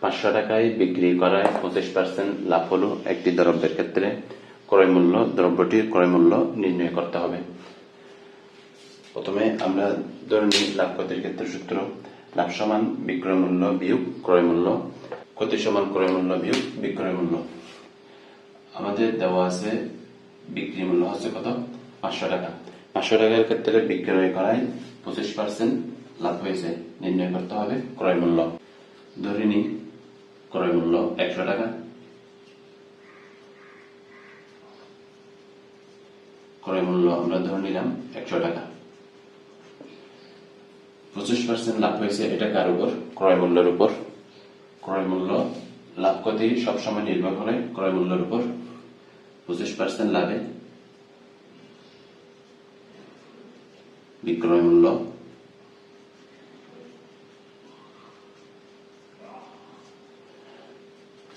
পাঁচশো টাকায় বিক্রি করায় পঁচিশ পার্সেন্ট লাভ হলো একটি দ্রব্যের ক্ষেত্রে। ক্রয় মূল্য, দ্রব্যটির ক্রয় মূল্য নির্ণয় করতে হবে। প্রথমে আমরা ধরে লাভ ক্ষতির ক্ষেত্রে সূত্র। লাভ সমান বিক্রয় মূল্য বিয়োগ ক্রয় মূল্য। ক্ষতি সমান ক্রয় মূল্য বিয়োগ বিক্রয় মূল্য। আমাদের দেওয়া আছে বিক্রি মূল্য হচ্ছে কত? পাঁচশো টাকা। পাঁচশো টাকার ক্ষেত্রে বিক্রয় করায় পঁচিশ পার্সেন্ট লাভ হয়েছে। নির্ণয় করতে হবে ক্রয় মূল্য। ধরে নিই ক্রয় মূল্য একশো টাকা। ক্রয় মূল্য আমরা ধরে নিলাম একশো টাকা। পঁচিশ পার্সেন্ট লাভ হয়েছে এটা কার উপর? ক্রয় মূল্যের উপর। ক্রয় মূল্য লাভ ক্ষতি সবসময় নির্ভর করে ক্রয় মূল্যের উপর। পঁচিশ পার্সেন্ট লাভে বিক্রয় মূল্য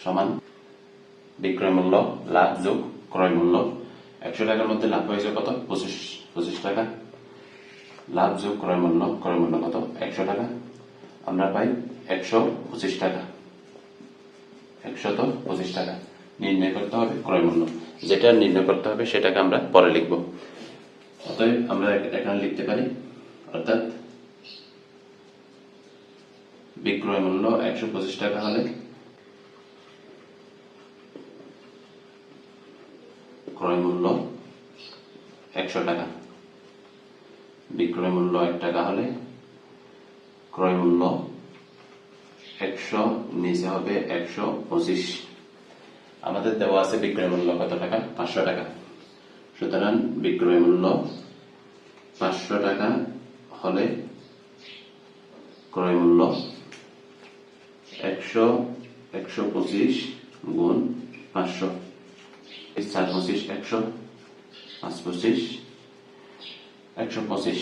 সমান। বিক্রয় মূল্য, লাভ যোগ, ক্রয় মূল্য। একশো টাকার মধ্যে লাভ হয়েছে কত? পঁচিশ পঁচিশ টাকা। লাভ যোগ, ক্রয় মূল্য ক্রয় মূল্য কত? একশো টাকা। আমরা পাই একশো পঁচিশ টাকা। একশত পঁচিশ টাকা। নির্ণয় করতে হবে ক্রয় মূল্য। যেটা নির্ণয় করতে হবে সেটাকে আমরা পরে লিখব। অতএব আমরা এখানে লিখতে পারি, অর্থাৎ বিক্রয় মূল্য একশো পঁচিশ টাকা হলে ক্রয় মূল্য একশো টাকা। বিক্রয় মূল্য এক টাকা হলে ক্রয় মূল্য একশো, নিচে হবে একশো পঁচিশ। আমাদের দেওয়া আছে বিক্রয় মূল্য কত টাকা? পাঁচশো টাকা। সুতরাং বিক্রয় মূল্য পাঁচশো টাকা হলে ক্রয় মূল্য একশো একশো পঁচিশ গুণ পাঁচশো। চার পঁচিশ একশো পাঁচ পঁচিশ একশো পঁচিশ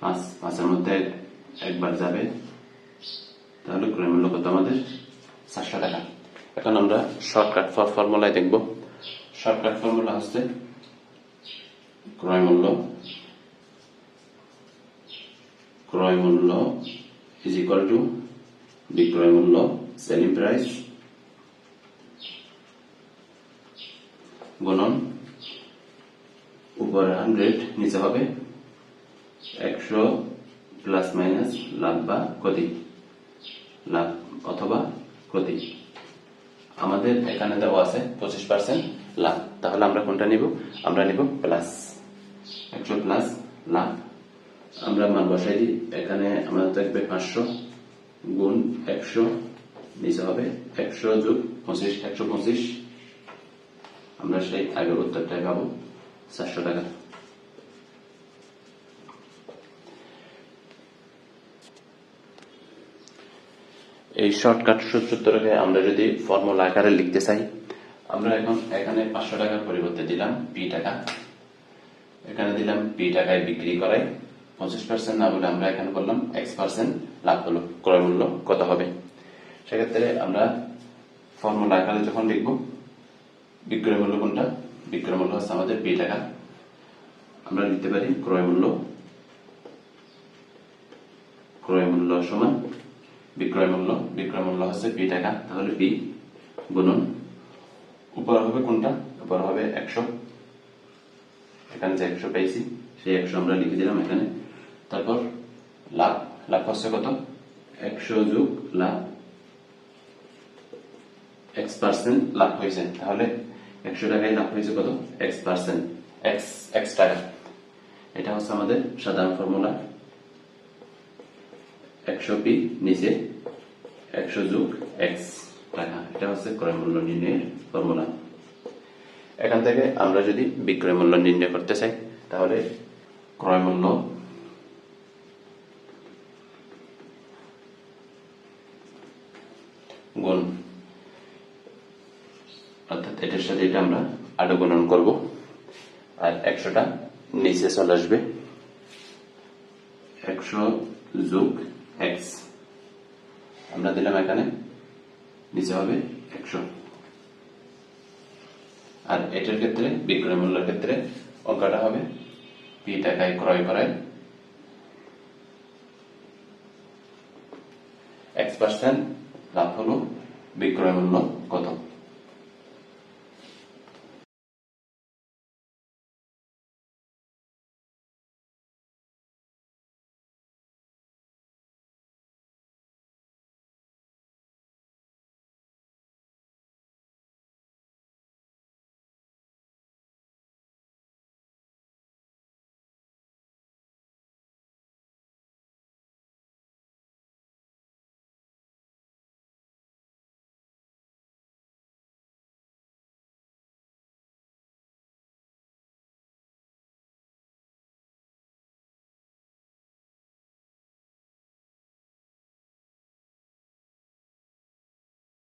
পাঁচ পাঁচের মধ্যে একবার যাবে তাহলে ক্রয় মূল্য কত আমাদের চারশো টাকা। এখন আমরা শর্টকাট ফর ফর্মুলায় দেখব। শর্টকাট ফর্মুলা হচ্ছে ক্রয় মূল্য। ক্রয় মূল্য ইজ ইকুয়াল টু বিক্রয় মূল্য সেলিং প্রাইস গুণন উপরে হান্ড্রেড নিচে হবে একশো প্লাস মাইনাস লাভ বা ক্ষতি, লাভ অথবা ক্ষতি। আমাদের এখানে দেওয়া আছে পঁচিশ পার্সেন্ট লাভ। তাহলে আমরা কোনটা নিব? আমরা নিব প্লাস একশো প্লাস লাভ। আমরা মান বসাই দিই। এখানে আমাদের থাকবে পাঁচশো গুণ একশো, নিচে হবে একশো যোগ পঁচিশ, একশো পঁচিশ। আমরা সেই আগের উত্তরটাই পাবো, চারশো টাকা। এই শর্টকাট সূত্রটাকে আমরা যদি ফর্মুলা আকারে লিখতে চাই, আমরা এখন এখানে পাঁচশো টাকার পরিবর্তে দিলাম পি টাকা। এখানে দিলাম পি টাকায় বিক্রি করায় পঁচিশ পার্সেন্ট না বলে আমরা এখানে বললাম এক্স পার্সেন্ট লাভ হলো, ক্রয় মূল্য কত হবে? সেক্ষেত্রে আমরা ফর্মুলা আকারে যখন লিখব বিক্রয় মূল্য কোনটা? বিক্রয় মূল্য হচ্ছে আমাদের পি টাকা। আমরা লিখতে পারি ক্রয় মূল্য ক্রয় মূল্য সমান বিক্রয় মূল্য বিক্রয় মূল্য হচ্ছে পি টাকা। তাহলে পি গুণন। উপর হবে কোনটা? উপর হবে একশো। এখানে যে একশো পাইছি। সেই একশো আমরা লিখে দিলাম এখানে। তারপর লাভ। লাভ হচ্ছে কত? একশো যোগ লাভ। এক্স পার্সেন্ট লাভ হয়েছে। তাহলে একশো টাকায় লাভ হয়েছে কত এক্স পার্সেন্ট টাকা এটা হচ্ছে আমাদের সাধারণ ফর্মুলা একশো পি নিচে, একশো যোগ টাকা। এটা হচ্ছে ক্রয় মূল্য নির্ণয়ের ফর্মুলা এখান থেকে আমরা যদি বিক্রয় মূল্য নির্ণয় করতে চাই, তাহলে ক্রয় মূল্য গুণ এটার সাথে এটা আমরা আরও গুণন করব। আর একশোটা নিচে চলে আসবে। একশো যোগ এক্স। আমরা দিলাম এখানে। নিচে হবে একশো। আর এটার ক্ষেত্রে, বিক্রয় মূল্যের ক্ষেত্রে অঙ্কটা হবে পি টাকায় ক্রয় করায় এক্স পার্সেন্ট লাভ হলো বিক্রয় মূল্য কত?